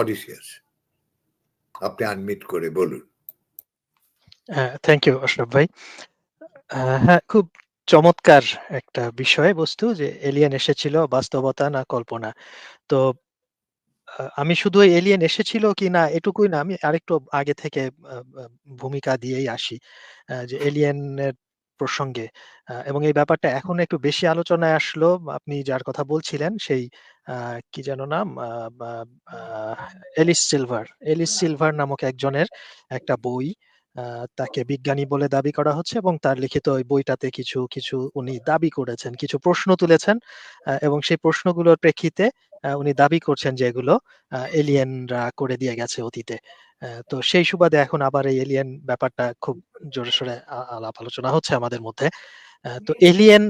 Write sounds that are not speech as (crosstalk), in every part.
অডিসিয়াস আপনি আনমিট করে বলুন। থ্যাংক ইউ ভাই। হ্যাঁ খুব চমৎকার একটা যে এসেছিল, বাস্তবতা না কল্পনা। তো আমি শুধু এলিয়েন এসেছিল কি না, এটুকুই না, আমি আরেকটু আগে থেকে ভূমিকা দিয়েই আসি যে এলিয়েনের প্রসঙ্গে। এবং এই ব্যাপারটা এখন একটু বেশি আলোচনায় আসলো, আপনি যার কথা বলছিলেন, সেই কি যেন নাম? Alice silver. এলিস সিলভার নামক একজনের একটা বই তাকে বিজ্ঞানী বলে দাবি করা হচ্ছে এবং তার লিখিত ওই বইটাতে কিছু কিছু উনি দাবি করেছেন, কিছু প্রশ্ন তুলেছেন এবং সেই প্রশ্নগুলোর প্রেক্ষিতে উনি দাবি করছেন যে এগুলো এলিয়েনরা করে দিয়ে গেছে অতীতে। তো সেই সুবাদে এখন আবার এই এলিয়েন ব্যাপারটা খুব জোরে সোরে আলাপ আলোচনা হচ্ছে আমাদের মধ্যে। তো এলিয়েন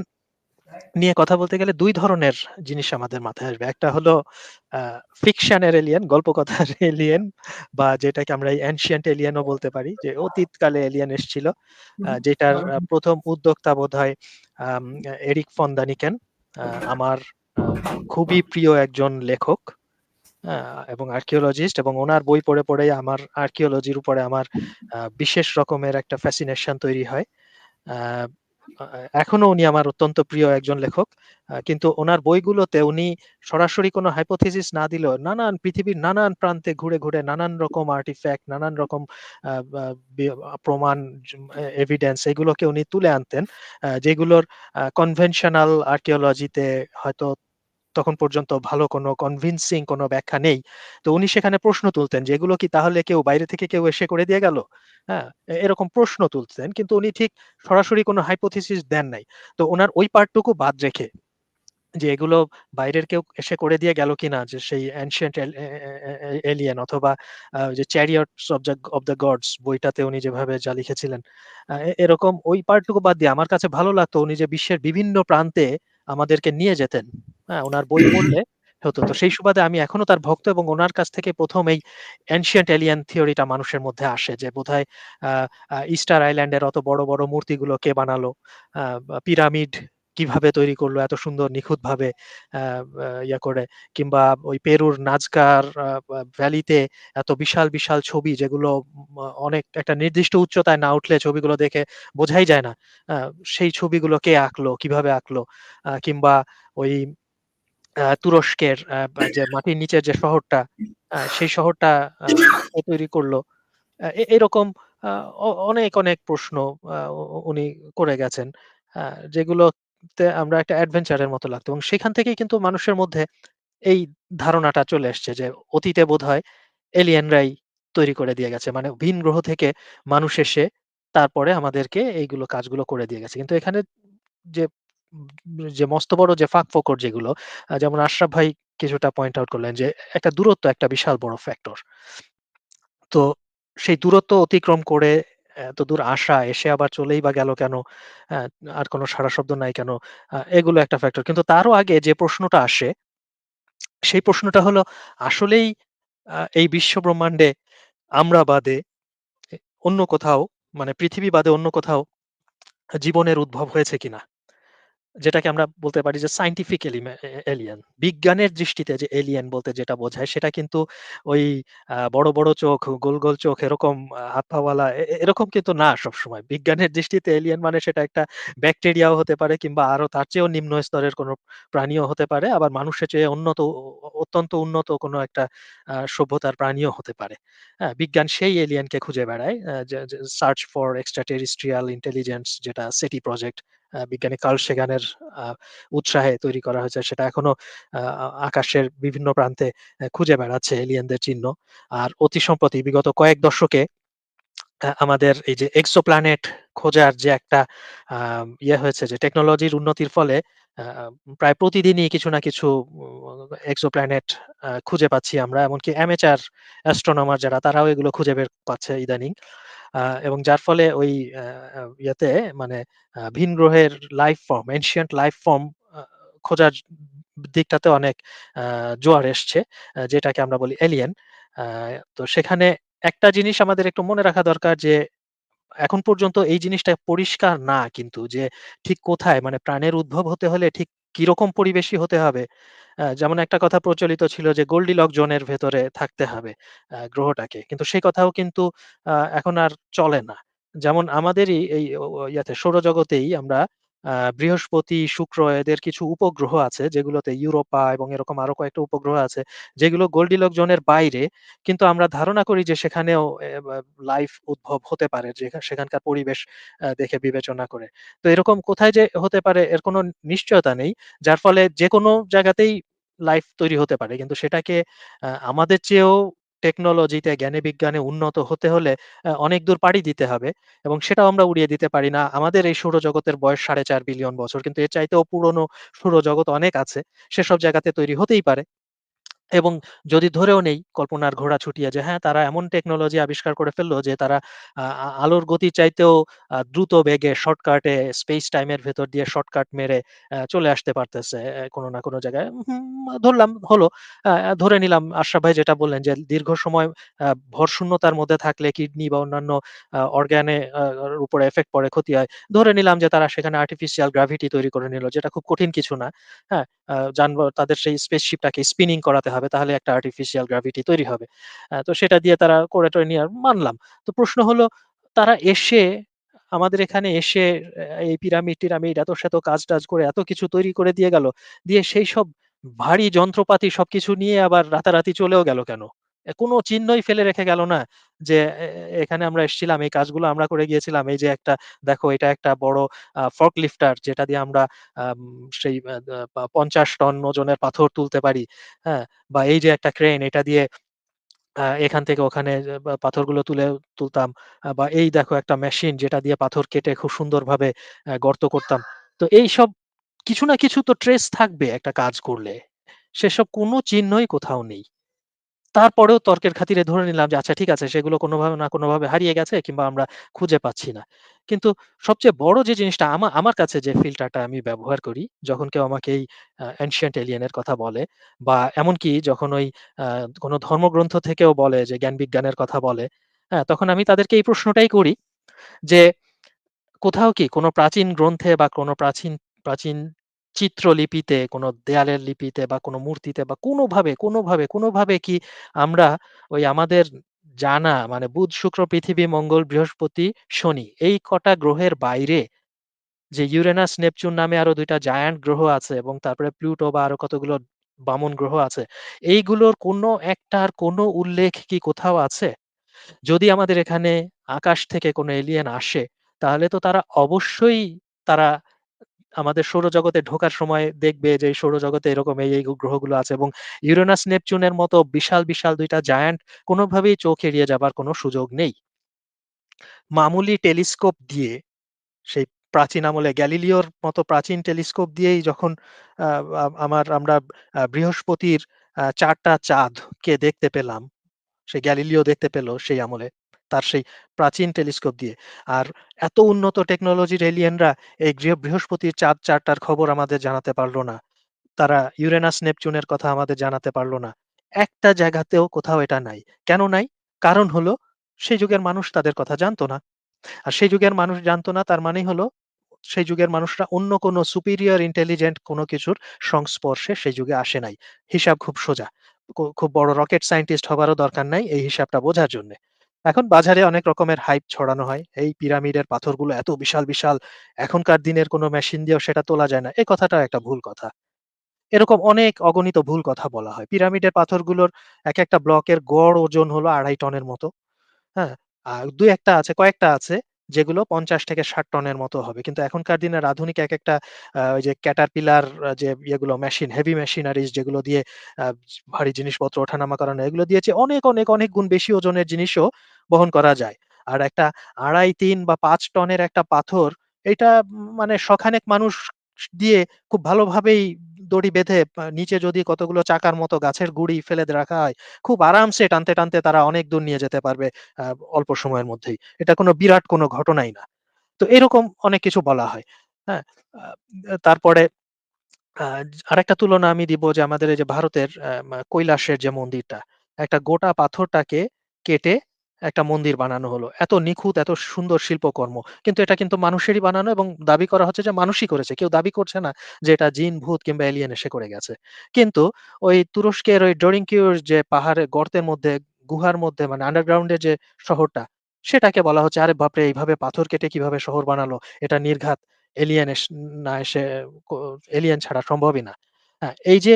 নিয়ে কথা বলতে গেলে দুই ধরনের জিনিস আমাদের মাথায় আসবে। একটা হলো ফিকশনের এলিয়েন গল্পকথার (laughs) এলিয়েন বা যেটাকে আমরা এনশিয়েন্ট এলিয়েনও বলতে পারি যে অতীতকালে এলিয়েন এসেছিল যেটার প্রথম উদ্যোক্তা বোধ হয় এরিক ফন্দানিকেন আমার খুবই প্রিয় একজন লেখক এবং আর্কিওলজিস্ট এবং ওনার বই পড়ে পড়ে আমার আর্কিওলজির উপরে আমার বিশেষ রকমের একটা ফ্যাসিনেশন তৈরি হয়। এখনও উনি আমার অত্যন্ত প্রিয় একজন লেখক। কিন্তু ওনার বইগুলোতে উনি সরাসরি কোনো হাইপোথিসিস না দিলেও নানান পৃথিবীর নানান প্রান্তে ঘুরে ঘুরে নানান রকম আর্টিফ্যাক্ট নানান রকম প্রমাণ এভিডেন্স এগুলোকে উনি তুলে আনতেন। যেগুলোর কনভেনশনাল আর্কিওলজিতে হয়তো তখন পর্যন্ত ভালো কোনো কনভিনসিং কোনো ব্যাখ্যা নেই। তো উনি সেখানে প্রশ্ন তুলতেন যে, এগুলো কি তাহলে কেউ বাইরে থেকে কেউ এসে করে দিয়ে গেল? হ্যাঁ এরকম প্রশ্ন তুলতেন। কিন্তু উনি ঠিক সরাসরি কোনো হাইপোথিসিস দেন নাই। তো ওনার ওই পার্টটুকু বাদ রেখে যে, এগুলো বাইরের কেউ এসে করে দিয়ে গেল কিনা? যে, সেই অ্যানশিয়েন্ট এলিয়েন অথবা যে chariots of the of the gods বইটাতে উনি যেভাবে যা লিখেছিলেন। এরকম ওই পার্টটুকু বাদ দিয়ে আমার কাছে ভালো লাগতো উনি যে, বিশ্বের বিভিন্ন প্রান্তে আমাদেরকে নিয়ে যেতেন। হ্যাঁ ওনার বই পড়লে হতো। তো সেই সুবাদে আমি এখনও তার ভক্ত এবং ওনার কাছ থেকে প্রথম এই এনশিয়েন্ট এলিয়ান থিওরিটা মানুষের মধ্যে আসে যে বোধ বোধহয় ইস্টার আইল্যান্ডের অত বড় বড় মূর্তিগুলো কে বানালো? পিরামিড কীভাবে তৈরি করল, এত সুন্দর নিখুঁত ভাবে ইয়া করে, কিংবা ওই পেরুর নাজকার ভ্যালিতে এত বিশাল বিশাল ছবি যেগুলো অনেক, একটা নির্দিষ্ট উচ্চতায় না উঠলে ছবিগুলো দেখে বোঝাই যায় না। সেই ছবিগুলো কে আঁকলো, কীভাবে আঁকলো কিংবা ওই তুরস্কের যে মাটির নিচের যে শহরটা সেই শহরটা তৈরি করল? এরকম অনেক অনেক প্রশ্ন উনি করে গেছেন। যেগুলোতে আমরা একটা অ্যাডভেঞ্চারের মতো লাগতো এবং সেখান থেকেই কিন্তু মানুষের মধ্যে এই ধারণাটা চলে এসছে যে অতীতে বোধ হয় এলিয়েনরাই তৈরি করে দিয়ে গেছে। মানে ভিন গ্রহ থেকে মানুষ এসে তারপরে আমাদেরকে এইগুলো কাজগুলো করে দিয়ে গেছে। কিন্তু এখানে যে যে মস্ত বড় যে ফাঁক ফোকর যেগুলো যেমন আশরাফ ভাই কিছুটা পয়েন্ট আউট করলেন যে একটা দূরত্ব একটা বিশাল বড় ফ্যাক্টর তো সেই দূরত্ব অতিক্রম করে এত দূর আসা, এসে আবার চলেই বা গেল কেন? আর কোনো সারা শব্দ নাই কেন? এগুলো একটা ফ্যাক্টর কিন্তু তারও আগে যে প্রশ্নটা আসে, সেই প্রশ্নটা হলো, আসলেই এই বিশ্ব ব্রহ্মাণ্ডে আমরা বাদে অন্য কোথাও মানে পৃথিবী বাদে অন্য কোথাও জীবনের উদ্ভব হয়েছে কিনা? যেটাকে আমরা বলতে পারি যে সাইন্টিফিক এলিয়েন বিজ্ঞানের দৃষ্টিতে যে এলিয়েন বলতে যেটা বোঝায়, সেটা কিন্তু ওই বড় বড় চোখ, গোল গোল চোখ, এরকম হাত পাওয়ালা এরকম কিন্তু না সবসময়। বিজ্ঞানের দৃষ্টিতে এলিয়েন মানে সেটা একটা ব্যাকটেরিয়াও হতে পারে কিংবা আরও তার চেয়েও নিম্ন স্তরের কোনো প্রাণীও হতে পারে, আবার মানুষের চেয়ে উন্নত অত্যন্ত উন্নত কোনো একটা সভ্যতার প্রাণীও হতে পারে। হ্যাঁ বিজ্ঞান সেই এলিয়েনকে খুঁজে বেড়ায় search for extraterrestrial intelligence যেটা সেটি প্রজেক্ট বিজ্ঞানী কার্ল সেগানের উৎসাহে তৈরি করা হয়েছে। সেটা এখনও আকাশের বিভিন্ন প্রান্তে খুঁজে বেড়াচ্ছে এলিয়েনদের চিহ্ন। আর অতি সম্প্রতি বিগত কয়েক দশকে আমাদের এই যে এক্সোপ্ল্যানেট খোঁজার যে একটা ইয়ে হয়েছে যে টেকনোলজির উন্নতির ফলে প্রায় প্রতিদিনই কিছু না কিছু এক্সোপ্ল্যানেট খুঁজে পাচ্ছি আমরা। এমনকি অ্যামেচার অ্যাস্ট্রোনমার যারা, তারাও এগুলো খুঁজে বের পাচ্ছে ইদানিং। এবং যার ফলে ওই ইয়েতে মানে ভিন গ্রহের life form ancient life form খোঁজার দিকটাতে অনেক জোয়ার এসছে যেটাকে আমরা বলি এলিয়েন তো সেখানে একটা জিনিস আমাদের একটু মনে রাখা দরকার যে এখন পর্যন্ত এই জিনিসটা পরিষ্কার না কিন্তু যে ঠিক কোথায় মানে প্রাণের উদ্ভব হতে হলে ঠিক কীরকম পরিবেশই হতে হবে? যেমন একটা কথা প্রচলিত ছিল যে গোল্ডিলক জোনের ভেতরে থাকতে হবে গ্রহটাকে। কিন্তু সেই কথাও কিন্তু এখন আর চলে না। যেমন আমাদেরই এই ইয়াতে সৌরজগতেই আমরা বৃহস্পতি, শুক্র এদের কিছু উপগ্রহ আছে যেগুলোতে ইউরোপা এবং এরকম আরও কয়েকটা উপগ্রহ আছে যেগুলো গোল্ডিলক জোনের বাইরে। কিন্তু আমরা ধারণা করি যে সেখানেও লাইফ উদ্ভব হতে পারে যেখা সেখানকার পরিবেশ দেখে বিবেচনা করে। তো এরকম কোথায় যে হতে পারে এর কোনো নিশ্চয়তা নেই। যার ফলে যেকোনো জায়গাতেই লাইফ তৈরি হতে পারে। কিন্তু সেটাকে আমাদের চেয়েও টেকনোলজিতে, জ্ঞানে বিজ্ঞানে উন্নত হতে হলে অনেক দূর পাড়ি দিতে হবে এবং সেটাও আমরা উড়িয়ে দিতে পারি না। আমাদের এই সৌরজগতের বয়স ৪.৫ বিলিয়ন বছর। কিন্তু এর চাইতেও পুরনো সৌরজগৎ অনেক আছে। সেসব জায়গাতে তৈরি হতেই পারে। এবং যদি ধরেও নেই কল্পনার ঘোড়া ছুটিয়ে যে হ্যাঁ, তারা এমন টেকনোলজি আবিষ্কার করে ফেলল যে তারা আলোর গতির চাইতেও দ্রুত বেগে শর্টকাটে স্পেস টাইম এর ভেতর দিয়ে শর্টকাট মেরে চলে আসতে পারতেছে কোনো না কোনো জায়গায়। ধরলাম হলো। ধরে নিলাম আশরাফ ভাই যেটা বললেন যে দীর্ঘ সময় ভরশূন্যতার মধ্যে থাকলে কিডনি বা অন্যান্য আ অর্গানে উপরে এফেক্ট পড়ে, ক্ষতি হয়। ধরে নিলাম যে তারা সেখানে আর্টিফিশিয়াল গ্রাভিটি তৈরি করে নিল যেটা খুব কঠিন কিছু না। হ্যাঁ? আ যানব তাদের সেই স্পেসশিপটাকে স্পিনিং করাতে হবে তাহলে একটা আর্টিফিশিয়াল গ্র্যাভিটি তৈরি হবে। তো সেটা দিয়ে তারা করে নিয়ে মানলাম। তো প্রশ্ন হলো, তারা এসে, আমাদের এখানে এসে এই পিরামিড-টিরামিড এত শত কাজ-টাজ করে এত কিছু তৈরি করে দিয়ে গেল। দিয়ে সেই সব ভারী যন্ত্রপাতি সবকিছু নিয়ে আবার রাতারাতি চলেও গেল কেন? কোনো চিহ্নই ফেলে রেখে গেল না যে এখানে আমরা এসেছিলাম, এই কাজগুলো আমরা করে গিয়েছিলাম। এই যে একটা দেখো এটা একটা বড় ফর্ক লিফটার যেটা দিয়ে আমরা আম সেই পঞ্চাশ দা পা ৫০ টন ওজনের পাথর তুলতে পারি। হ্যাঁ? বা এই যে একটা ক্রেন এটা দিয়ে এখান থেকে ওখানে পাথরগুলো তুলে তুলতাম। বা এই দেখো একটা মেশিন যেটা দিয়ে পাথর কেটে খুব সুন্দরভাবে গর্ত করতাম। তো এইসব কিছু না কিছু তো ট্রেস থাকবে একটা কাজ করলে। সেসব কোনো চিহ্নই কোথাও নেই। তারপরেও তর্কের খাতিরে ধরে নিলাম যে আচ্ছা ঠিক আছে সেগুলো কোনোভাবে না কোনোভাবে হারিয়ে গেছে কিংবা আমরা খুঁজে পাচ্ছি না। কিন্তু সবচেয়ে বড় যে জিনিসটা আমা আমার কাছে যে ফিল্টারটা আমি ব্যবহার করি যখন কেউ আমাকে এই আ অ্যানশিয়েন্ট এলিয়েন কথা বলে বা এমনকি যখন ওই কোনো ধর্মগ্রন্থ থেকেও বলে যে জ্ঞান-বিজ্ঞানের কথা বলে, হ্যাঁ? তখন আমি তাদেরকে এই প্রশ্নটাই করি যে, কোথাও কি কোনো প্রাচীন গ্রন্থে বা কোনো প্রাচীন প্রাচীন চিত্রলিপিতে, কোনো দেয়ালের লিপিতে বা কোনো মূর্তিতে বা কোনোভাবে, কোনোভাবে, কোনোভাবে কি আমরা ওই আমাদের জানা মানে বুধ, শুক্র, পৃথিবী, মঙ্গল, বৃহস্পতি, শনি এই কটা গ্রহের বাইরে যে ইউরেনাস, নেপচুন নামে আরও দুইটা জায়ান্ট গ্রহ আছে এবং তারপরে প্লুটো বা আরও কতগুলো বামন গ্রহ আছে। এইগুলোর কোনো একটার কোনো উল্লেখ কি কোথাও আছে? যদি আমাদের এখানে আকাশ থেকে কোনো এলিয়েন আসে, তাহলে তো তারা অবশ্যই তারা আমাদের সৌরজগতে ঢোকার সময় দেখবে যে সৌরজগতে এরকম এই, এই গ্রহগুলো আছে এবং ইউরেনাস, নেপচুনের মতো বিশাল, বিশাল দুইটা জায়ান্ট কোনোভাবেই চোখ এড়িয়ে যাবার কোনো সুযোগ নেই। মামুলি টেলিস্কোপ দিয়ে সেই প্রাচীন আমলে গ্যালিলিওর মতো প্রাচীন টেলিস্কোপ দিয়েই যখন আমার আমরা বৃহস্পতির আ ৪ টা চাঁদকে দেখতে পেলাম। সেই গ্যালিলিও দেখতে পেল সেই আমলে। তার সেই প্রাচীন টেলিস্কোপ দিয়ে। আর এত উন্নত টেকনোলজির এলিয়েনরা এই গৃহ বৃহস্পতির চাঁদ চারটার খবর আমাদের জানাতে পারল না। তারা ইউরেনাস, নেপচুনের কথা আমাদের জানাতে পারল না। একটা জায়গাতেও কোথাও এটা নাই। কেন নাই? কারণ হলো সেই যুগের মানুষ তাদের কথা জানতো না। আর সেই যুগের মানুষ জানতো না তার মানেই হলো সেই যুগের মানুষরা অন্য কোনো superior ইন্টেলিজেন্ট কোনো কিছুর সংস্পর্শে সেই যুগে আসে নাই। হিসাব খুব সোজা। খুব বড় রকেট সায়েন্টিস্ট হবারও দরকার নাই এই হিসাবটা বোঝার জন্যে। এখন বাজারে অনেক রকমের হাইপ ছড়ানো হয়। এই পিরামিডের পাথরগুলো এত বিশাল, বিশাল এখনকার দিনের কোনো মেশিন দিয়েও সেটা তোলা যায় না। এ কথাটা একটা ভুল কথা। এরকম অনেক অগণিত ভুল কথা বলা হয়। পিরামিডের পাথরগুলোর এক একটা ব্লকের গড় ওজন হলো ২.৫ টনের মতো। হ্যাঁ? আর দুই একটা আছে, কয়েকটা আছে যেগুলো ৫০ থেকে ৬০ টনের মতো হবে। কিন্তু এখনকার দিনের আধুনিক একেকটা আ ওই যে ক্যাটারপিলার যে ইয়েগুলো মেশিন, হেভি মেশিনারিজ যেগুলো দিয়ে ভারী জিনিসপত্র ওঠানামা করানো এগুলো দিয়েছে অনেক, অনেক, অনেক গুণ বেশি ওজনের জিনিসও বহন করা যায়। আর একটা ২.৫, ৩ বা পাঁচ টনের একটা পাথর এটা মানে শখানেক মানুষ দিয়ে খুব ভালোভাবেই দড়ি বেঁধে নিচে যদি কতগুলো চাকার মতো গাছের গুঁড়ি ফেলে রাখা হয়, খুব আরামসে টানতে, টানতে তারা অনেক দূর নিয়ে যেতে পারবে অল্প সময়ের মধ্যেই। এটা কোনো বিরাট কোনো ঘটনাই না। তো এরকম অনেক কিছু বলা হয়। হ্যাঁ? তারপরে আরেকটা তুলনা আমি দিব যে আমাদের এই যে ভারতের কৈলাসের যে মন্দিরটা, একটা গোটা পাথরটাকে কেটে একটা মন্দির বানানো হলো। এত নিখুঁত, এত সুন্দর শিল্পকর্ম। কিন্তু এটা কিন্তু মানুষেরই বানানো এবং দাবি করা হচ্ছে যে মানুষই করেছে। কেউ দাবি করছে না যে এটা জিন, ভূত কিংবা এলিয়েন এসে করে গেছে। কিন্তু ওই তুরস্কের ওই ডরিংকিউর যে পাহাড়ের গর্তের মধ্যে, গুহার মধ্যে মানে আন্ডারগ্রাউন্ডের যে শহরটা, সেটাকে বলা হচ্ছে, "আরে বাপরে! এইভাবে পাথর কেটে কীভাবে শহর বানালো? এটা নির্ঘাত এলিয়েন না এসে এলিয়েন ছাড়া সম্ভবই না।" হ্যাঁ? এই যে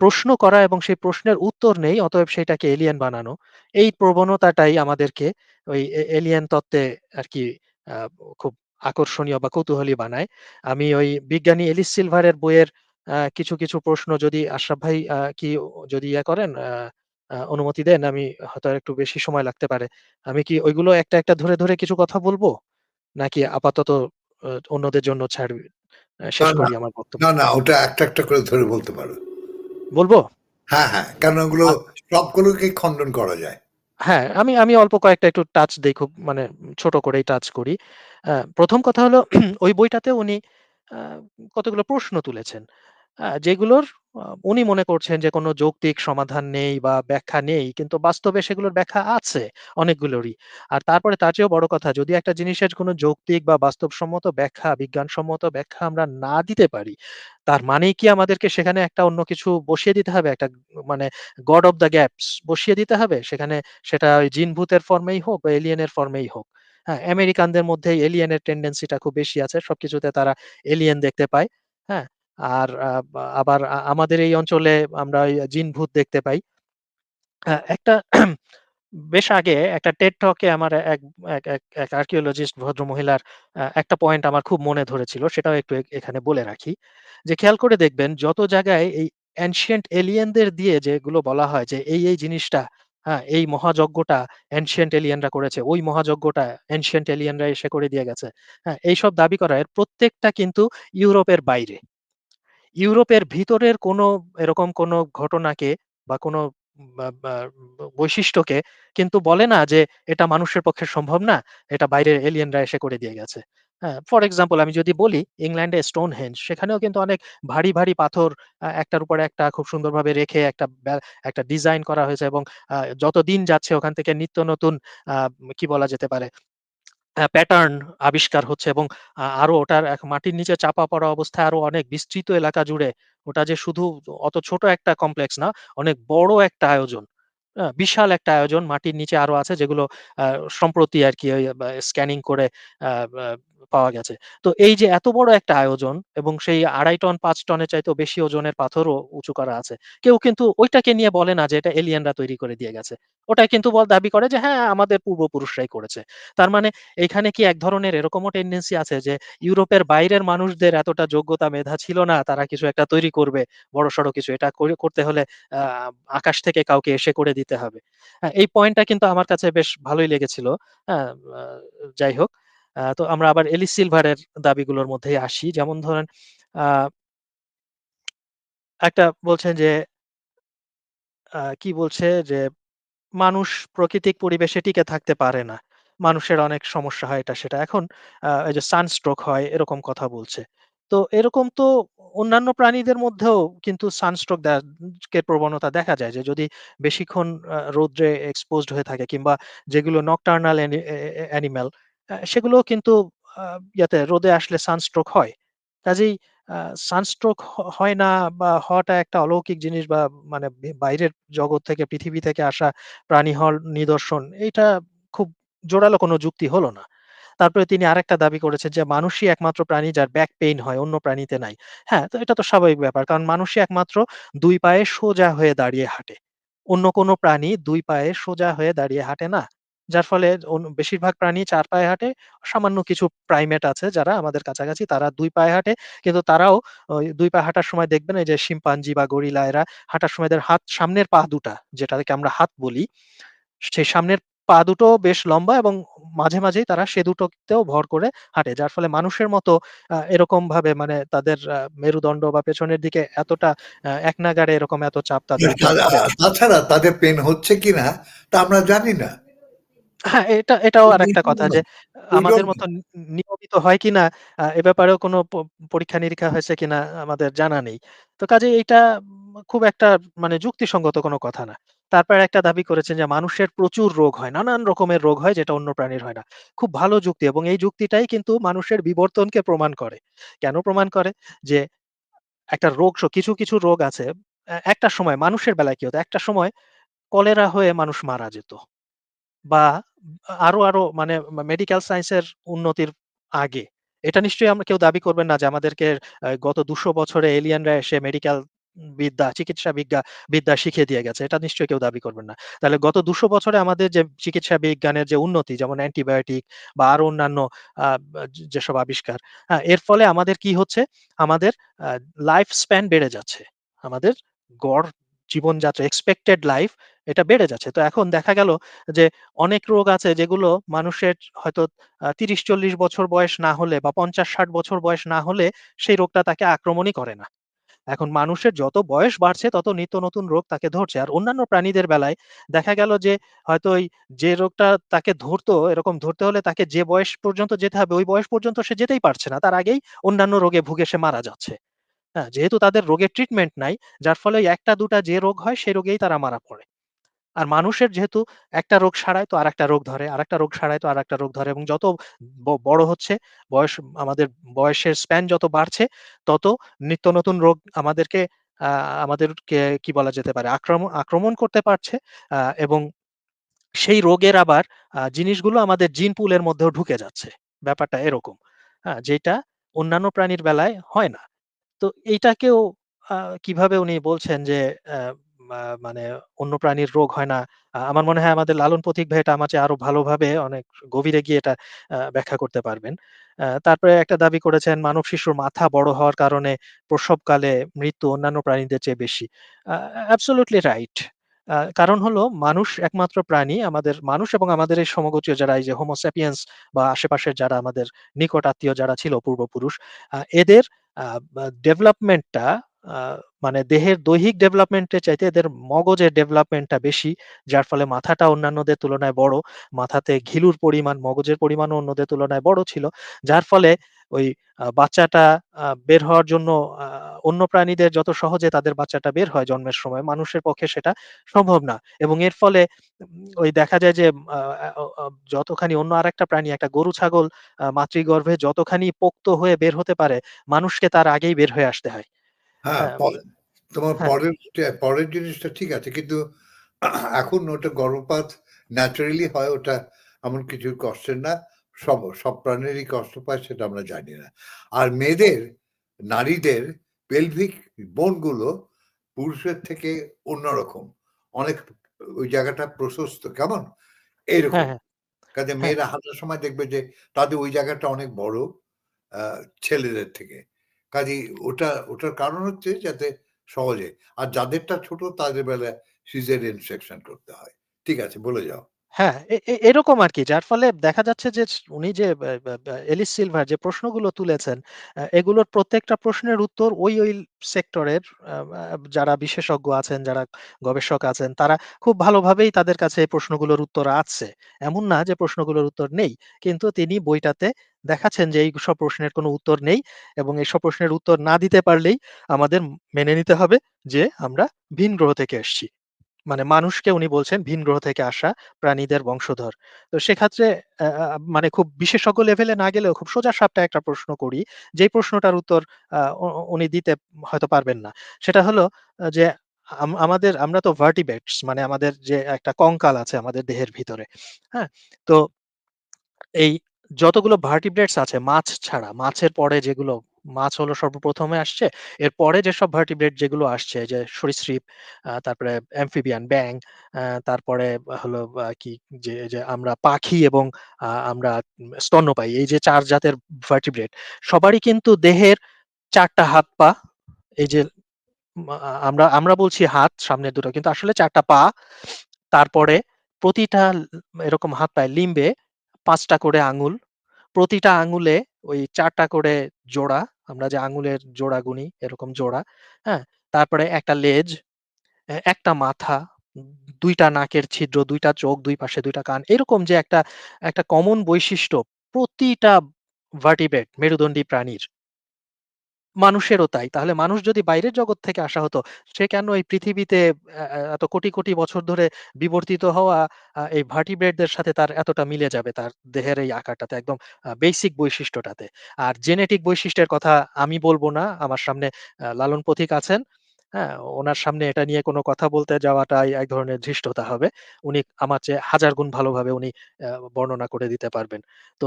প্রশ্ন করা এবং সেই প্রশ্নের উত্তর নেই, অতএব সেটাকে এলিয়েন বানানো। এই প্রবণতাটাই আমাদেরকে ওই এলিয়েন তত্ত্বে আরকি আ খুব আকর্ষণীয় বা কৌতূহলী বানায়। আমি ওই বিজ্ঞানী এলিস সিলভারের বইয়ের কিছু, কিছু প্রশ্ন যদি আশরাফ ভাই কি যদি ইয়া করেন অনুমতি দেন, আমি হয়তো একটু বেশি সময় লাগতে পারে। আমি কি ওইগুলো একটা, একটা ধরে, ধরে কিছু কথা বলব নাকি আপাতত অন্যদের জন্য ছাড় শেষ করি আমার বক্তব্য? না, না ওটা একটা, একটা করে ধরে বলতে পারো। বলব? হ্যাঁ, হ্যাঁ। কারণ ওগুলো সবগুলোকে খণ্ডন করা যায়। হ্যাঁ, আমি আমি অল্প কয়েকটা একটু টাচ দেই খুব মানে ছোট করেই টাচ করি। প্রথম ১ম কথা হলো (clears throat) ওই বইটাতে উনি কতগুলো প্রশ্ন তুলেছেন। যেগুলোর উনি মনে করছেন যে কোনো যৌক্তিক সমাধান নেই বা ব্যাখ্যা নেই। কিন্তু বাস্তবে সেগুলোর ব্যাখ্যা আছে অনেকগুলোরই। আর তারপরে তার চেয়েও বড় কথা যদি একটা জিনিসের কোনো যৌক্তিক বা বাস্তবসম্মত ব্যাখ্যা, বিজ্ঞানসম্মত ব্যাখ্যা আমরা না দিতে পারি, তার মানেই কি আমাদেরকে সেখানে একটা অন্য কিছু বসিয়ে দিতে হবে? একটা মানে গড অফ দ্য গ্যাপস বসিয়ে দিতে হবে? সেখানে সেটা ওই জিন-ভূতের ফর্মেই হোক বা এলিয়েনের ফর্মেই হোক। হ্যাঁ? আমেরিকানদের মধ্যে এলিয়েনের টেন্ডেন্সিটা খুব বেশি আছে। সবকিছুতে তারা এলিয়েন দেখতে পায়। হ্যাঁ? আর আবার আমাদের এই অঞ্চলে আমরা ওই জিন-ভূত দেখতে পাই। একটা (clears throat) বেশ আগে একটা টেড টকে আমার এক এক আর্কিওলজিস্ট ভদ্রমহিলার একটা পয়েন্ট আমার খুব মনে ধরেছিল। সেটাও একটু এখানে বলে রাখি। যে খেয়াল করে দেখবেন যত জায়গায় এই অ্যানশিয়েন্ট এলিয়েনদের দিয়ে যেগুলো বলা হয় যে এই, এই জিনিসটা হ্যাঁ, এই মহাযজ্ঞটা অ্যানশিয়েন্ট এলিয়েনরা করেছে। ওই মহাযজ্ঞটা অ্যানশিয়েন্ট এলিয়েনরা এসে করে দিয়ে গেছে। হ্যাঁ, এইসব দাবি করা এর প্রত্যেকটা কিন্তু ইউরোপের বাইরে। ইউরোপের ভিতরের কোনো এরকম কোনো ঘটনাকে বা কোনো বৈশিষ্ট্যকে কিন্তু বলে না যে এটা মানুষের পক্ষে সম্ভব না। এটা বাইরের এলিয়েনরা এসে করে দিয়ে গেছে। হ্যাঁ? ফর এক্সাম্পল আমি যদি বলি ইংল্যান্ডে স্টোনহেঞ্জ সেখানেও কিন্তু অনেক ভারী, ভারী পাথর একটার উপরে একটা খুব সুন্দরভাবে রেখে একটা একটা ডিজাইন করা হয়েছে এবং যত দিন যাচ্ছে ওখান থেকে নিত্য নতুন কি বলা যেতে পারে প্যাটার্ন আবিষ্কার হচ্ছে এবং আরও ওটার মাটির নিচে চাপা পড়া অবস্থায় আরও অনেক বিস্তৃত এলাকা জুড়ে ওটা যে শুধু অত ছোট একটা কমপ্লেক্স না, অনেক বড় একটা আয়োজন। বিশাল একটা আয়োজন মাটির নিচে আরও আছে যেগুলো সম্প্রতি আর কি স্ক্যানিং করে পাওয়া গেছে। তো এই যে এত বড় একটা আয়োজন এবং সেই ২.৫ টন পাঁচ টনের চাইতেও বেশি ওজনের পাথরও উঁচু করা আছে। কেউ কিন্তু ওইটাকে নিয়ে বলে না যে এটা এলিয়েনরা তৈরি করে দিয়ে গেছে। ওটাই কিন্তু বল দাবি করে যে হ্যাঁ, আমাদের পূর্বপুরুষরাই করেছে। তার মানে এখানে কি এক ধরনের এরকমও টেনডেন্সি আছে যে ইউরোপের বাইরের মানুষদের এতটা যোগ্যতা মেধা ছিল না, তারা কিছু একটা তৈরি করবে, বড় সড়ো কিছু। এটা করতে হলে আকাশ থেকে কাউকে এসে করে দিতে হবে। হ্যাঁ, এই পয়েন্টটা কিন্তু আমার কাছে বেশ ভালোই লেগেছিল। হ্যাঁ, যাই হোক। তো আমরা আবার এলিস সিলভারের দাবিগুলোর মধ্যে আসি। যেমন ধরেন একটা বলছেন যে কি বলছে যে, মানুষ প্রাকৃতিক পরিবেশে টিকে থাকতে পারে না। মানুষের অনেক সমস্যা হয় এটা, সেটা। এখন এই যে সানস্ট্রোক হয়, এরকম কথা বলছে। তো এরকম তো অন্যান্য প্রাণীদের মধ্যেও কিন্তু সানস্ট্রোক কে প্রবণতা দেখা যায় যে, যদি বেশিক্ষণ রৌদ্রে এক্সপোজড হয়ে থাকে কিংবা যেগুলো নকটার্নাল অ্যানি সেগুলোও কিন্তু ইয়াতে রোদে আসলে সানস্ট্রোক হয়। কাজেই সানস্ট্রোক হয় না বা হওয়াটা একটা অলৌকিক জিনিস বা মানে বাইরের জগৎ থেকে পৃথিবী থেকে আসা প্রাণী হওয়ার নিদর্শন। এটা খুব জোরালো কোনো যুক্তি হলো না। তারপরে তিনি আরেকটা দাবি করেছেন যে মানুষই একমাত্র প্রাণী যার ব্যাক পেইন হয়, অন্য প্রাণীতে নাই। হ্যাঁ, তো এটা তো স্বাভাবিক ব্যাপার। কারণ মানুষই একমাত্র দুই পায়ে সোজা হয়ে দাঁড়িয়ে হাঁটে। অন্য কোনো প্রাণী দুই পায়ে সোজা হয়ে দাঁড়িয়ে হাঁটে না। যার ফলে বেশিরভাগ প্রাণী চার পায়ে হাঁটে। সামান্য কিছু প্রাইমেট আছে যারা আমাদের কাছাকাছি তারা দুই পায়ে হাঁটে। কিন্তু তারাও ২ পায়ে হাঁটার সময় দেখবেন এই যে শিম্পাঞ্জি বা গরিলা এরা হাঁটার সময় এদের হাত সামনের পা দুটা যেটাকে আমরা হাত বলি, সেই সামনের পা দুটো বেশ লম্বা এবং মাঝে, মাঝেই তারা সে দুটোতেও ভর করে হাঁটে। যার ফলে মানুষের মতো এরকম ভাবে মানে তাদের মেরুদণ্ড বা পেছনের দিকে এতটা আ একনাগাড়ে এরকম এত চাপ তাদের। তাছাড়া তাদের পেন হচ্ছে কিনা তা আমরা জানি না। হ্যাঁ, এটা এটাও আরেকটা কথা যে আমাদের মতো নিয়মিত হয় কিনা এ ব্যাপারেও কোনো পরীক্ষা-নিরীক্ষা হয়েছে কিনা আমাদের জানা নেই। তো কাজেই এইটা উম খুব একটা মানে যুক্তিসঙ্গত কোনো কথা না। তারপরে একটা দাবি করেছেন যে মানুষের প্রচুর রোগ হয়। নানান রকমের রোগ হয় যেটা অন্য প্রাণীর হয় না। খুব ভালো যুক্তি এবং এই যুক্তিটাই কিন্তু মানুষের বিবর্তনকে প্রমাণ করে। কেন প্রমাণ করে? যে একটা রোগ কিছু, কিছু রোগ আছে। একটা সময় মানুষের বেলায় কি হতো? একটা সময় কলেরা হয়ে মানুষ মারা যেত। বা আরও, আরও মানে মেডিকেল সায়েন্সের উন্নতির আগে। এটা নিশ্চয়ই আমরা কেউ দাবি করবেন না যে আমাদেরকে গত দুশো বছরে এলিয়েনরা এসে মেডিকেল বিদ্যা, চিকিৎসা বিজ্ঞা বিদ্যা শিখিয়ে দিয়ে গেছে। এটা নিশ্চয়ই কেউ দাবি করবেন না। তাহলে গত দুশো বছরে আমাদের যে চিকিৎসা বিজ্ঞানের যে উন্নতি যেমন অ্যান্টিবায়োটিক বা আরও অন্যান্য যেসব আবিষ্কার, হ্যাঁ? এর ফলে আমাদের কি হচ্ছে? আমাদের লাইফ স্প্যান বেড়ে যাচ্ছে। আমাদের গড় জীবনযাত্রা এক্সপেক্টেড লাইফ এটা বেড়ে যাচ্ছে। তো এখন দেখা গেল যে অনেক রোগ আছে যেগুলো মানুষের হয়তো তিরিশ ৩০-৪০ বছর বয়স না হলে বা ৫০-৬০ বছর বয়স না হলে সেই রোগটা তাকে আক্রমণই করে না। এখন মানুষের যত বয়স বাড়ছে, তত নিত্য নতুন রোগ তাকে ধরছে। আর অন্যান্য প্রাণীদের বেলায় দেখা গেল যে হয়তো ওই যে রোগটা তাকে ধরতো, এরকম ধরতে হলে তাকে যে বয়স পর্যন্ত যেতে হবে, ওই বয়স পর্যন্ত সে যেতেই পারছে না। তার আগেই অন্যান্য রোগে ভুগে সে মারা যাচ্ছে। হ্যাঁ? যেহেতু তাদের রোগের ট্রিটমেন্ট নাই যার ফলে একটা ১ টা ২ টা যে রোগ হয় সেই রোগেই তারা মারা পড়ে। আর মানুষের যেহেতু একটা রোগ সারায় তো আরেকটা রোগ ধরে, আরেকটা রোগ সারায় তো আরেকটা রোগ ধরে এবং যত বড় হচ্ছে বয়স আমাদের বয়সের স্প্যান যত বাড়ছে তত নিত্য নতুন রোগ আমাদেরকে আমাদেরকে কি বলা যেতে পারে? আক্রমণ আক্রমণ করতে পারছে এবং সেই রোগের আবার জিনিসগুলো আমাদের জিন পুলের মধ্যেও ঢুকে যাচ্ছে। ব্যাপারটা এরকম। হ্যাঁ? যেটা অন্যান্য প্রাণীর বেলায় হয় না। তো এইটাকেও কীভাবে উনি বলছেন যে মানে অন্য প্রাণীর রোগ হয় না। আমার মনে হয় আমাদের লালন প্রতীক ভাই এটা চেয়ে আরও ভালোভাবে অনেক গভীরে গিয়ে এটা ব্যাখ্যা করতে পারবেন। তারপরে একটা দাবি করেছেন মানব শিশুর মাথা বড় হওয়ার কারণে প্রসবকালে মৃত্যু অন্যান্য প্রাণীদের চেয়ে বেশি। Uh absolutely right. কারণ হলো মানুষ একমাত্র প্রাণী, আমাদের মানুষ এবং আমাদের এই সমগোত্রীয় যারা এই যে হোমো স্যাপিয়েন্স বা আশেপাশের যারা আমাদের নিকট আত্মীয় যারা ছিল পূর্বপুরুষ এদের ডেভেলপমেন্টটা আ মানে দেহের দৈহিক ডেভেলপমেন্টের চাইতে এদের মগজের ডেভেলপমেন্টটা বেশি। যার ফলে মাথাটা অন্যান্যদের তুলনায় বড়। মাথাতে ঘিলুর পরিমাণ, মগজের পরিমাণও অন্যদের তুলনায় বড় ছিল। যার ফলে ওই বাচ্চাটা বের হওয়ার জন্য অন্য প্রাণীদের যত সহজে তাদের বাচ্চাটা বের হয় জন্মের সময় মানুষের পক্ষে সেটা সম্ভব না। এবং এর ফলে ওই দেখা যায় যে যতখানি অন্য আরেকটা প্রাণী একটা গরু ছাগল মাতৃগর্ভে যতখানি পোক্ত হয়ে বের হতে পারে মানুষকে তার আগেই বের হয়ে আসতে হয়। হ্যাঁ, হ্যাঁ, তোমার হ্যাঁ। পরের পরের জিনিসটা ঠিক আছে। কিন্তু এখন ওটা গর্ভপাত ন্যাচারালি হয় ওটা এমন কিছু কষ্টের না। সব সব প্রাণেরই কষ্ট পায় সেটা আমরা জানি না। আর মেয়েদের, নারীদের পেলভিক বোনগুলো পুরুষের থেকে অন্যরকম। অনেক ওই জায়গাটা প্রশস্ত। কেমন? এইরকম। হ্যাঁ। কাজে। মেয়েরা হাঁটার সময় দেখবে যে তাদের ওই জায়গাটা অনেক বড় ছেলেদের থেকে। কাজেই ওটা, ওটার কারণ হচ্ছে যাতে সহজে। আর যাদেরটা ছোট তাদের বেলা সিজারিয়ান সেকশন করতে হয়। ঠিক আছে, বলে যাও। হ্যাঁ, এ এরকম আরকি। যার ফলে দেখা যাচ্ছে যে উনি যে এলিস সিলভার যে প্রশ্নগুলো তুলেছেন, এগুলোর প্রত্যেকটা প্রশ্নের উত্তর ওই, ওই সেক্টরের যারা বিশেষজ্ঞ আছেন, যারা গবেষক আছেন, তারা খুব ভালোভাবেই তাদের কাছে এই প্রশ্নগুলোর উত্তর আছে। এমন না যে প্রশ্নগুলোর উত্তর নেই। কিন্তু তিনি বইটাতে দেখাচ্ছেন যে এইসব প্রশ্নের কোনো উত্তর নেই এবং এসব প্রশ্নের উত্তর না দিতে পারলেই আমাদের মেনে নিতে হবে যে আমরা ভিন গ্রহ থেকে এসছি। মানে মানুষকে উনি বলছেন ভিন গ্রহ থেকে আসা প্রাণীদের বংশধর। তো সেক্ষেত্রে মানে খুব বিশেষজ্ঞ লেভেলে না গেলেও খুব সোজাসাপটা একটা প্রশ্ন করি। যেই প্রশ্নটার উত্তর উনি দিতে হয়তো পারবেন না। সেটা হলো যে আম আমাদের আমরা তো ভার্টিব্রেটস মানে আমাদের যে একটা কঙ্কাল আছে আমাদের দেহের ভিতরে। হ্যাঁ? তো এই যতগুলো ভার্টিব্রেটস আছে মাছ ছাড়া, মাছের পরে যেগুলো মাছ হলো সর্বপ্রথমে আসছে। এরপরে যেসব ভার্টিব্রেট যেগুলো আসছে যে সরীসৃপ, তারপরে অ্যাম্ফিবিয়ান, ব্যাং তারপরে হলো কি যে, যে আমরা পাখি এবং আমরা স্তন্যপায়ী। এই যে চার জাতের ভার্টিব্রেট সবারই কিন্তু দেহের চারটা হাত পা। এই যে আমরা আমরা বলছি হাত সামনের দুটো কিন্তু আসলে চারটা পা। তারপরে প্রতিটা এরকম হাত পায়ের লিম্বে পাঁচটা করে আঙুল। প্রতিটা আঙুলে ওই চারটা করে জোড়া। আমরা যে আঙুলের জোড়া গুনি এরকম জোড়া। হ্যাঁ? তারপরে একটা লেজ, একটা মাথা, দুইটা নাকের ছিদ্র, দুইটা চোখ, দুই পাশে দুইটা কান। এরকম যে একটা, একটা কমন বৈশিষ্ট্য প্রতিটা ভার্টিব্রেট মেরুদণ্ডী প্রাণীর। মানুষেরও তাই। তাহলে মানুষ যদি বাইরের জগৎ থেকে আসা হতো, সে কেন এই পৃথিবীতে এত কোটি, কোটি বছর ধরে বিবর্তিত হওয়া এই ভার্টিব্রেটদের সাথে তার এতটা মিলে যাবে তার দেহের এই আকারটাতে একদম বেসিক বৈশিষ্ট্যটাতে। আর জেনেটিক বৈশিষ্ট্যের কথা আমি বলব না। আমার সামনে লালন পথিক আছেন। হ্যাঁ? ওনার সামনে এটা নিয়ে কোনো কথা বলতে যাওয়াটাই এক ধরনের ধৃষ্টতা হবে। উনি আমার চেয়ে হাজার গুণ ভালোভাবে উনি বর্ণনা করে দিতে পারবেন। তো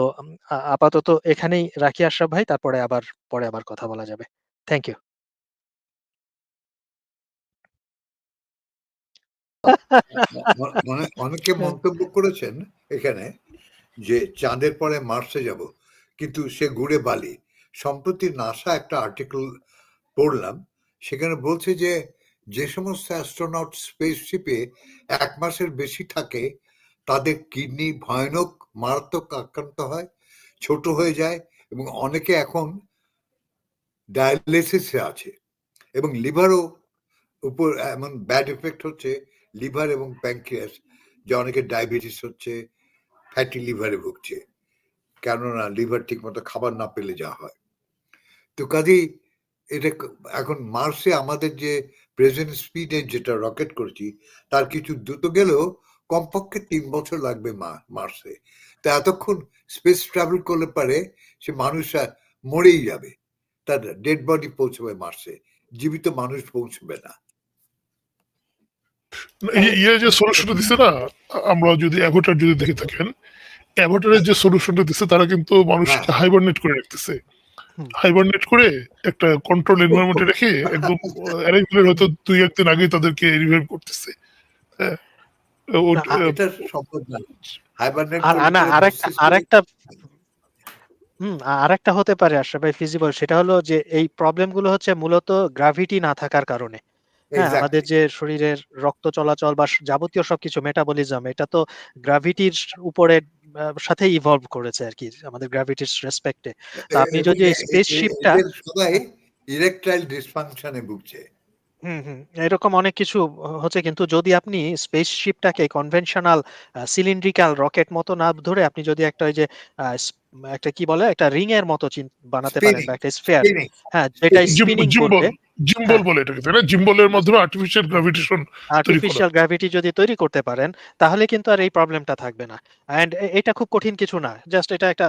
আপাতত এখানেই রাখি আশরাফ ভাই। তারপরে আবার পরে আবার কথা বলা যাবে। Thank you. (laughs) অনেকে মন্তব্য করেছেন এখানে যে চাঁদের পরে মার্সে যাব। কিন্তু সে ঘুরে বালি। সম্প্রতি নাসা একটা আর্টিকেল পড়লাম। সেখানে বলছে যে, যে সমস্ত অ্যাস্ট্রোনট স্পেসশিপে এক মাসের বেশি থাকে, তাদের কিডনি ভয়ানক মারাত্মক আক্রান্ত হয়, ছোট হয়ে যায় এবং অনেকে এখন ডায়ালিসিসে আছে। এবং লিভারও উপর এমন ব্যাড ইফেক্ট হচ্ছে লিভার এবং প্যানক্রিয়াস যে অনেকে ডায়াবেটিস হচ্ছে, ফ্যাটি লিভারে ভুগছে। কেননা লিভার ঠিকমতো খাবার না পেলে যা হয়। তো কাজেই এটা এখন মার্সে আমাদের যে প্রেজেন্ট স্পিডে যেটা রকেট করেছি, তার কিছু দ্রুত গেলেও কমপক্ষে ৩ বছর লাগবে মার্সে। তো এতক্ষণ স্পেস ট্রাভেল করলে পারে সে মানুষরা মরেই যাবে। তার ডেড বডি পৌঁছবে মার্সে। জীবিত মানুষ পৌঁছবে না। ইয়ে যে সলিউশনটা দিছে না, আমরা যদি অ্যাভাটার যদি দেখে থাকেন, অ্যাভাটারের যে সলিউশনটা দিছে তারা কিন্তু মানুষকে হ্যাঁ। হাইবারনেট করে রাখতেছে। হাইবারনেট করে একটা কন্ট্রোল এনভায়রনমেন্টে (laughs) রেখে একদম অ্যারেঞ্জমেন্ট হয়তো ২-১ দিন আগেই তাদেরকে রিভাইভ করতেছে। হ্যাঁ? আরেকটা আরেকটা হতে পারে আশরাফ ভাই ফিজিবল সেটা হলো যে এই প্রবলেমগুলো হচ্ছে মূলত গ্রাভিটি না থাকার কারণে। হ্যাঁ? আমাদের যে শরীরের রক্ত চলাচল বা যাবতীয় সবকিছু মেটাবলিজম এটা তো গ্র্যাভিটির উপরে সাথে ইভলভ করেছে আরকি। আমাদের গ্র্যাভিটির রেসপেক্ট। তো আপনি যদি স্পেসশিপটা সবাই ইরেকটাইল ডিসফাংশন ভুগছে। হুম, হুম। এরকম অনেক কিছু হচ্ছে কিন্তু যদি আপনি স্পেসশিপটাকে কনভেনশনাল সিলিন্ড্রিক্যাল রকেট মতো না ধরে আপনি যদি একটা ওই যে একটা কি বলে? একটা রিং এর মতো বানাতে পারেন একটা স্ফিয়ার হ্যাঁ, যেটা স্পিনিং। করবে জিম্বল হ্যাঁ। বলে এটাকে, তাই না? জিম্বলের মাধ্যমে আর্টিফিশিয়াল গ্র্যাভিটেশন আর্টিফিশিয়াল গ্র্যাভিটি যদি তৈরি করতে পারেন, তাহলে কিন্তু আর এই প্রবলেমটা থাকবে না। অ্যান্ড এ এটা খুব কঠিন কিছু না। জাস্ট এটা একটা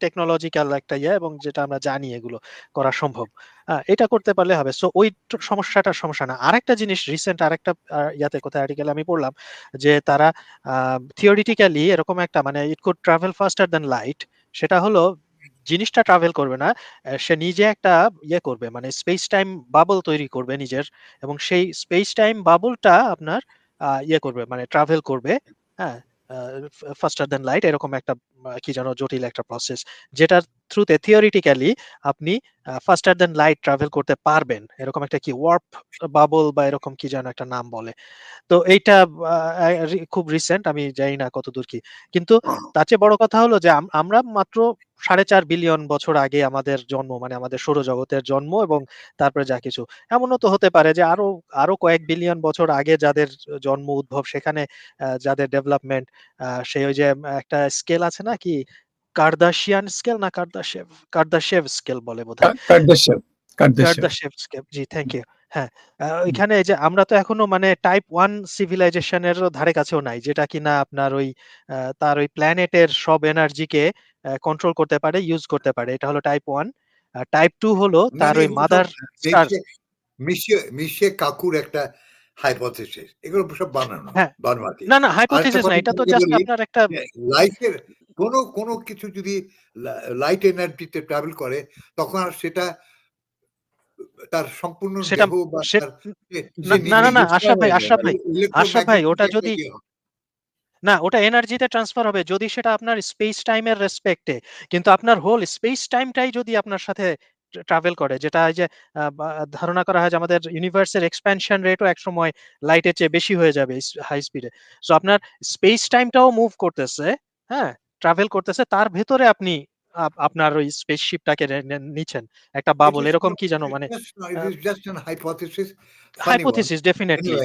টেকনোলজিক্যাল একটা ইয়ে এবং যেটা আমরা জানি এগুলো করা সম্ভব। আ এটা করতে পারলে হবে। সো ওই সমস্যাটা সমস্যা না। আরেকটা জিনিস রিসেন্ট আরেকটা ইয়াতে কোথায় আর্টিকেলে আমি পড়লাম যে তারা থিওরিটিক্যালি এরকম একটা মানে it could travel faster than light সেটা হলো জিনিসটা ট্রাভেল করবে না। সে নিজে একটা ইয়ে করবে মানে স্পেস টাইম বাবল তৈরি করবে নিজের এবং সেই স্পেস টাইম বাবলটা আপনার ইয়ে করবে মানে ট্রাভেল করবে। হ্যাঁ? ফাস্টার দেন লাইট এরকম একটা কি যেন জটিল একটা প্রসেস। যেটার থ্রুতে থিওরিটিক্যালি আপনি ফাস্টার দ্যান লাইট ট্রাভেল করতে পারবেন। এরকম একটা কি ওয়ার্প বাবল বা এরকম কি যেন একটা নাম বলে। তো এইটা খুব রিসেন্ট আমি জানি না কতদূর কি। কিন্তু তার চেয়ে বড় কথা হলো যে আম আমরা মাত্র ৪.৫ বিলিয়ন বছর আগে আমাদের জন্ম মানে আমাদের সৌরজগতের জন্ম এবং তারপরে যা কিছু। এমনও তো হতে পারে যে আরও, আরও কয়েক বিলিয়ন বছর আগে যাদের জন্ম উদ্ভব সেখানে যাদের ডেভেলপমেন্ট সেই ওই যে একটা স্কেল আছে না কি? কার্দাশিয়ান স্কেল না কার্দাশেভ? কার্দাশেভ স্কেল বলে বোধহয়। Kardashev, scale ji, thank you. হ্যাঁ, ওইখানে যে আমরা তো এখনও মানে টাইপ 1 সিভিলাইজেশন এরও ধারে কাছেও নাই। যেটা কিনা আপনার ওই তার ওই প্ল্যানেটের সব এনার্জিকে কন্ট্রোল করতে পারে, ইউজ করতে পারে। এটা হলো টাইপ 1 আর টাইপ 2 হলো তার ওই মাদার স্টার মিশিয়ে মিশিয়ে মিশিয়ে কাকুর একটা হাইপোথিসিস। এগুলো সব বানানো, হ্যাঁ। বানোয়াটি। না, না হাইপোথিসিস না। এটা তো জাস্ট আপনার একটা যে লাইটের কোনো, কোনো কিছু যদি লাইট এনার্জিতে ট্রাভেল করে তখন আর সেটা তার সম্পূর্ণ সেটা না, না, না, আশরাফ ভাই, আশরাফ ভাই, আশরাফ ভাই ওটা যদি। না ওটা এনার্জিতে ট্রান্সফার হবে যদি সেটা আপনার স্পেস টাইম এর রেসপেক্ট কিন্তু আপনার হোল স্পেস টাইমটাই যদি আপনার সাথে ট্রাভেল করে যেটা যে ধারণা করা হয় যে আমাদের ইউনিভার্স এর এক্সপ্যানশন রেটও একসময় লাইটের চেয়ে বেশি হয়ে যাবে হাই স্পিডে। সো আপনার স্পেস টাইমটাও মুভ করতেছে, হ্যাঁ? ট্রাভেল করতেছে তার ভেতরে আপনি আপনার ওই স্পেসশিপটাকে নিচ্ছেন। একটা বাবল এরকম কি জানো মানে. Hypothesis definitely.